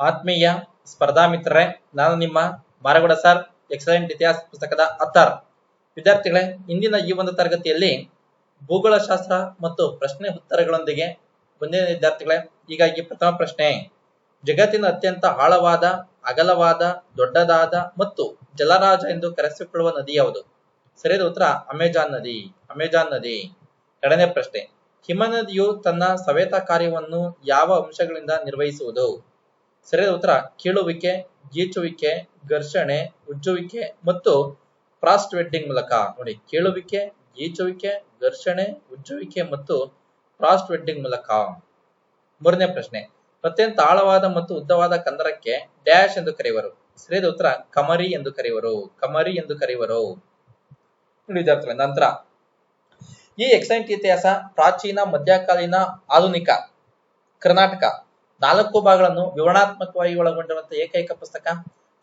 ಆತ್ಮೀಯ ಸ್ಪರ್ಧಾ ಮಿತ್ರರೇ, ನಾನು ನಿಮ್ಮ ಮಾರಗೌಡ ಸರ್, ಎಕ್ಸಲೆಂಟ್ ಇತಿಹಾಸ ಪುಸ್ತಕದ ಅತ್ತಾರ್ ವಿದ್ಯಾರ್ಥಿಗಳೇ, ಇಂದಿನ ಈ ಒಂದು ತರಗತಿಯಲ್ಲಿ ಭೂಗೋಳಶಾಸ್ತ್ರ ಮತ್ತು ಪ್ರಶ್ನೆ ಉತ್ತರಗಳೊಂದಿಗೆ ಮುಂದಿನ ವಿದ್ಯಾರ್ಥಿಗಳೇ, ಹೀಗಾಗಿ ಪ್ರಥಮ ಪ್ರಶ್ನೆ, ಜಗತ್ತಿನ ಅತ್ಯಂತ ಆಳವಾದ, ಅಗಲವಾದ, ದೊಡ್ಡದಾದ ಮತ್ತು ಜಲರಾಜ ಎಂದು ಕರೆಸಿಕೊಳ್ಳುವ ನದಿ ಯಾವುದು? ಸರಿಯಾದ ಉತ್ತರ, ಅಮೆಜಾನ್ ನದಿ ಅಮೆಜಾನ್ ನದಿ. ಎರಡನೇ ಪ್ರಶ್ನೆ ಹಿಮನದಿಯು ತನ್ನ ಸವೇತ ಕಾರ್ಯವನ್ನು ಯಾವ ಅಂಶಗಳಿಂದ ನಿರ್ವಹಿಸುವುದು? ಸರಿಯಾದ ಉತ್ತರ, ಕೀಳುವಿಕೆ, ಗೀಚುವಿಕೆ, ಘರ್ಷಣೆ, ಉಜ್ಜುವಿಕೆ ಮತ್ತು ಪ್ರಾಸ್ಟ್ ವೆಡ್ಡಿಂಗ್ ಮೂಲಕ. ನೋಡಿ, ಕೇಳುವಿಕೆ, ಗೀಚುವಿಕೆ, ಘರ್ಷಣೆ, ಉಜ್ಜುವಿಕೆ ಮತ್ತು ಪ್ರಾಸ್ಟ್ ವೆಡ್ಡಿಂಗ್ ಮೂಲಕ. ಮೂರನೇ ಪ್ರಶ್ನೆ, ಅತ್ಯಂತ ಆಳವಾದ ಮತ್ತು ಉದ್ದವಾದ ಕಂದರಕ್ಕೆ ಡ್ಯಾಶ್ ಎಂದು ಕರೆಯುವರು. ಸರಿಯಾದ ಉತ್ತರ, ಕಮರಿ ಎಂದು ಕರೆಯುವರು. ಕಮರಿ ಎಂದು ಕರೆಯುವರು. ವಿದ್ಯಾರ್ಥಿಗಳೇ, ನಂತರ, ಈ ಎಕ್ಸೈಂಟ್ ಇತಿಹಾಸ ಪ್ರಾಚೀನ, ಮಧ್ಯಕಾಲೀನ, ಆಧುನಿಕ ಕರ್ನಾಟಕ. ನಾಲ್ಕು ಭಾಗಗಳನ್ನು ವಿವರಣಾತ್ಮಕವಾಗಿ ಒಳಗೊಂಡಿರುವಂತಹ ಏಕೈಕ ಪುಸ್ತಕ.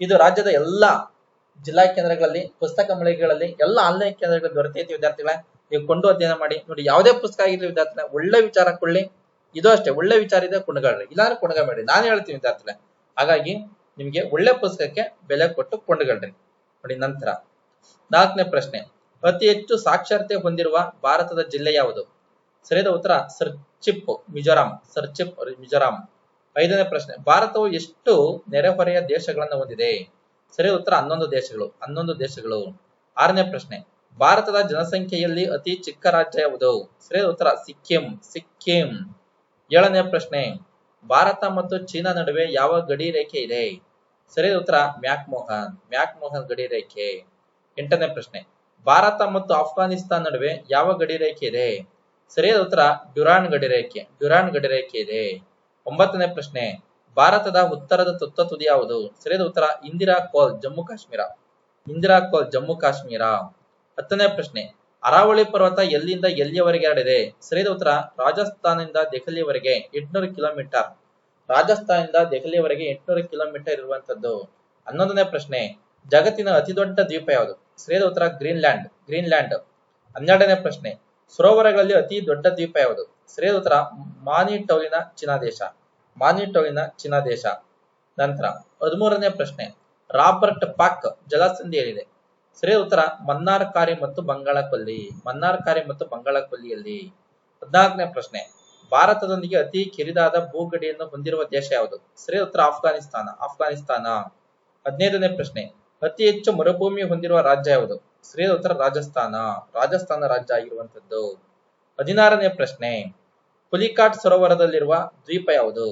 ಇದು ರಾಜ್ಯದ ಎಲ್ಲಾ ಜಿಲ್ಲಾ ಕೇಂದ್ರಗಳಲ್ಲಿ, ಪುಸ್ತಕ ಮಳಿಗೆಗಳಲ್ಲಿ, ಎಲ್ಲ ಆನ್ಲೈನ್ ಕೇಂದ್ರಗಳಲ್ಲಿ ದೊರೆತೈತಿ ವಿದ್ಯಾರ್ಥಿಗಳೇ. ನೀವು ಕೊಂಡು ಅಧ್ಯಯನ ಮಾಡಿ, ನೋಡಿ ಯಾವುದೇ ಪುಸ್ತಕ ಆಗಿರಲಿ ವಿದ್ಯಾರ್ಥಿಗಳೇ, ಒಳ್ಳೆ ವಿಚಾರ ಕೊಳ್ಳಿ ಇದು ಅಷ್ಟೇ, ಒಳ್ಳೆ ವಿಚಾರ ಇದೆ ಕೊಂಡ್ಕೊಳ್ರಿ ಇಲ್ಲಾಂದ್ರೆ ಕೊಂಡ್ಕೊಬೇಡಿ ನಾನು ಹೇಳ್ತೀನಿ ವಿದ್ಯಾರ್ಥಿಗಳೇ. ಹಾಗಾಗಿ ನಿಮ್ಗೆ ಒಳ್ಳೆ ಪುಸ್ತಕಕ್ಕೆ ಬೆಲೆ ಕೊಟ್ಟು ಕೊಂಡುಗಳ್ರಿ. ನೋಡಿ ನಂತರ, ನಾಲ್ಕನೇ ಪ್ರಶ್ನೆ. ಅತಿ ಹೆಚ್ಚು ಸಾಕ್ಷರತೆ ಹೊಂದಿರುವ ಭಾರತದ ಜಿಲ್ಲೆ ಯಾವುದು? ಸರಿಯಾದ ಉತ್ತರ ಸರ್ಚಿಪ್ ಮಿಜೋರಾಂ. ಸರ್ಚಿಪ್ ಮಿಜೋರಾಂ. ಐದನೇ ಪ್ರಶ್ನೆ, ಭಾರತವು ಎಷ್ಟು ನೆರೆಹೊರೆಯ ದೇಶಗಳನ್ನು ಹೊಂದಿದೆ? ಸರಿ, ಉತ್ತರ ಹನ್ನೊಂದು ದೇಶಗಳು ಹನ್ನೊಂದು ದೇಶಗಳು. ಆರನೇ ಪ್ರಶ್ನೆ, ಭಾರತದ ಜನಸಂಖ್ಯೆಯಲ್ಲಿ ಅತಿ ಚಿಕ್ಕ ರಾಜ್ಯ ಯಾವುದು? ಸರಿಯಾದ ಉತ್ತರ ಸಿಕ್ಕಿಂ ಸಿಕ್ಕಿಂ. ಏಳನೇ ಪ್ರಶ್ನೆ, ಭಾರತ ಮತ್ತು ಚೀನಾ ನಡುವೆ ಯಾವ ಗಡಿ ರೇಖೆ ಇದೆ? ಸರಿಯಾದ ಉತ್ತರ ಮ್ಯಾಕ್ ಮೋಹನ್ ಮ್ಯಾಕ್ ಮೋಹನ್ ಗಡಿ ರೇಖೆ. ಎಂಟನೇ ಪ್ರಶ್ನೆ, ಭಾರತ ಮತ್ತು ಆಫ್ಘಾನಿಸ್ತಾನ್ ನಡುವೆ ಯಾವ ಗಡಿ ರೇಖೆ ಇದೆ? ಸರಿಯಾದ ಉತ್ತರ ಡ್ಯುರಾನ್ ಗಡಿ ರೇಖೆ ಡ್ಯುರಾನ್ ಗಡಿ ರೇಖೆ ಇದೆ. ಒಂಬತ್ತನೇ ಪ್ರಶ್ನೆ, ಭಾರತದ ಉತ್ತರದ ತುತ್ತ ತುದಿ ಯಾವುದು? ಸರಿಯಾದ ಉತ್ತರ, ಇಂದಿರಾ ಕೋಲ್ ಜಮ್ಮು ಕಾಶ್ಮೀರ. ಇಂದಿರಾ ಕೋಲ್ ಜಮ್ಮು ಕಾಶ್ಮೀರ. ಹತ್ತನೇ ಪ್ರಶ್ನೆ, ಅರಾವಳಿ ಪರ್ವತ ಎಲ್ಲಿಂದ ಎಲ್ಲಿಯವರೆಗೆ ಹರಡಿದೆ? ಸರಿಯಾದ ಉತ್ತರ, ರಾಜಸ್ಥಾನದಿಂದ ದೆಹಲಿಯವರೆಗೆ ಎಂಟುನೂರು ಕಿಲೋಮೀಟರ್. ರಾಜಸ್ಥಾನದಿಂದ ದೆಹಲಿಯವರೆಗೆ ಎಂಟುನೂರು ಕಿಲೋಮೀಟರ್ ಇರುವಂತದ್ದು. ಹನ್ನೊಂದನೇ ಪ್ರಶ್ನೆ, ಜಗತ್ತಿನ ಅತಿ ದೊಡ್ಡ ದ್ವೀಪ ಯಾವುದು? ಸರಿಯಾದ ಉತ್ತರ, ಗ್ರೀನ್ಲ್ಯಾಂಡ್. ಗ್ರೀನ್ಲ್ಯಾಂಡ್. ಹನ್ನೆರಡನೇ ಪ್ರಶ್ನೆ ಸರೋವರಗಳಲ್ಲಿ ಅತಿ ದೊಡ್ಡ ದ್ವೀಪ ಯಾವುದು? ಸರಿಯಾದ ಉತ್ತರ, ಮಾನಿಟೌಲಿನ ಚೀನಾ ದೇಶ ಮಾನಿಟೌಲಿನ ಚೀನಾ ದೇಶ ನಂತರ, ಹದಿಮೂರನೇ ಪ್ರಶ್ನೆ. ರಾಬರ್ಟ್ ಪಾಕ್ ಜಲಸಂಧಿ ಏನಿದೆ ಸರಿಯಾದ ಉತ್ತರ, ಮನ್ನಾರ್ಕಾರಿ ಮತ್ತು ಬಂಗಾಳಕೊಲ್ಲಿ. ಮನ್ನಾರ್ಕಾರಿ ಮತ್ತು ಬಂಗಾಳಕೊಲ್ಲಿಯಲ್ಲಿ. ಹದಿನಾಲ್ಕನೇ ಪ್ರಶ್ನೆ. ಭಾರತದೊಂದಿಗೆ ಅತಿ ಕಿರಿದಾದ ಭೂಗಡಿಯನ್ನು ಹೊಂದಿರುವ ದೇಶ ಯಾವುದು? ಸರಿಯಾದ ಉತ್ತರ, ಆಫ್ಘಾನಿಸ್ತಾನ. ಆಫ್ಘಾನಿಸ್ತಾನ. ಹದಿನೈದನೇ ಪ್ರಶ್ನೆ. ಅತಿ ಹೆಚ್ಚು ಮರುಭೂಮಿ ಹೊಂದಿರುವ ರಾಜ್ಯ ಯಾವುದು? ಸರಿಯಾದ ಉತ್ತರ ರಾಜಸ್ಥಾನ. ರಾಜಸ್ಥಾನ ರಾಜ್ಯ ಆಗಿರುವಂತದ್ದು ಹದಿನಾರನೇ ಪ್ರಶ್ನೆ. ಪುಲಿಕಾಟ್ ಸರೋವರದಲ್ಲಿರುವ ದ್ವೀಪ ಯಾವುದು?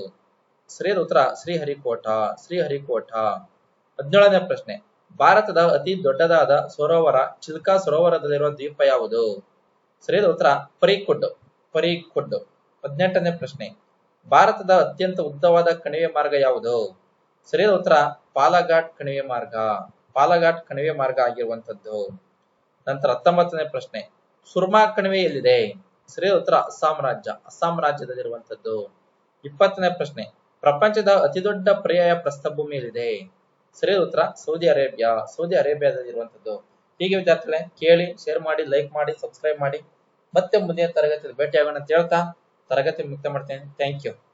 ಸರಿಯಾದ ಉತ್ತರ ಶ್ರೀಹರಿಕೋಟ ಶ್ರೀಹರಿಕೋಟ. ಹದಿನೇಳನೇ ಪ್ರಶ್ನೆ. ಭಾರತದ ಅತಿ ದೊಡ್ಡದಾದ ಸರೋವರ, ಚಿಲ್ಕಾ ಸರೋವರದಲ್ಲಿರುವ ದ್ವೀಪ ಯಾವುದು? ಸರಿಯಾದ ಉತ್ತರ ಪರೀಕುಡ್ ಪರೀಕುಡ್ ಹದಿನೆಂಟನೇ ಪ್ರಶ್ನೆ. ಭಾರತದ ಅತ್ಯಂತ ಉದ್ದವಾದ ಕಣಿವೆ ಮಾರ್ಗ ಯಾವುದು? ಸರಿಯಾದ ಉತ್ತರ ಪಾಲಘಾಟ್ ಕಣಿವೆ ಮಾರ್ಗ. ಪಾಲಘಾಟ್ ಕಣಿವೆ ಮಾರ್ಗ ಆಗಿರುವಂತದ್ದು ನಂತರ ಹತ್ತೊಂಬತ್ತನೇ ಪ್ರಶ್ನೆ. ಸುರ್ಮಾ ಕಣಿವೆ ಎಲ್ಲಿದೆ? ಸರಿ, ಉತ್ತರ, ಅಸ್ಸಾಂ ರಾಜ್ಯ. ಅಸ್ಸಾಂ ರಾಜ್ಯದಲ್ಲಿರುವಂತದ್ದು ಇಪ್ಪತ್ತನೇ ಪ್ರಶ್ನೆ. ಪ್ರಪಂಚದ ಅತಿದೊಡ್ಡ ಪರ್ಯಾಯ ಪ್ರಸ್ಥಭೂಮಿ ಎಲ್ಲಿದೆ? ಸರಿಯಾದ ಉತ್ತರ, ಸೌದಿ ಅರೇಬಿಯಾ. ಸೌದಿ ಅರೇಬಿಯಾದಲ್ಲಿರುವಂತದ್ದು ಹೀಗೆ ವಿದ್ಯಾರ್ಥಿಗಳೇ, ಕೇಳಿ ಶೇರ್ ಮಾಡಿ ಲೈಕ್ ಮಾಡಿ ಸಬ್ಸ್ಕ್ರೈಬ್ ಮಾಡಿ. ಮತ್ತೆ ಮುಂದಿನ ತರಗತಿಯಲ್ಲಿ ಭೇಟಿಯಾಗೋಣ ಅಂತ ಹೇಳ್ತಾ ತರಗತಿ ಮುಕ್ತ ಮಾಡ್ತೇನೆ. Thank you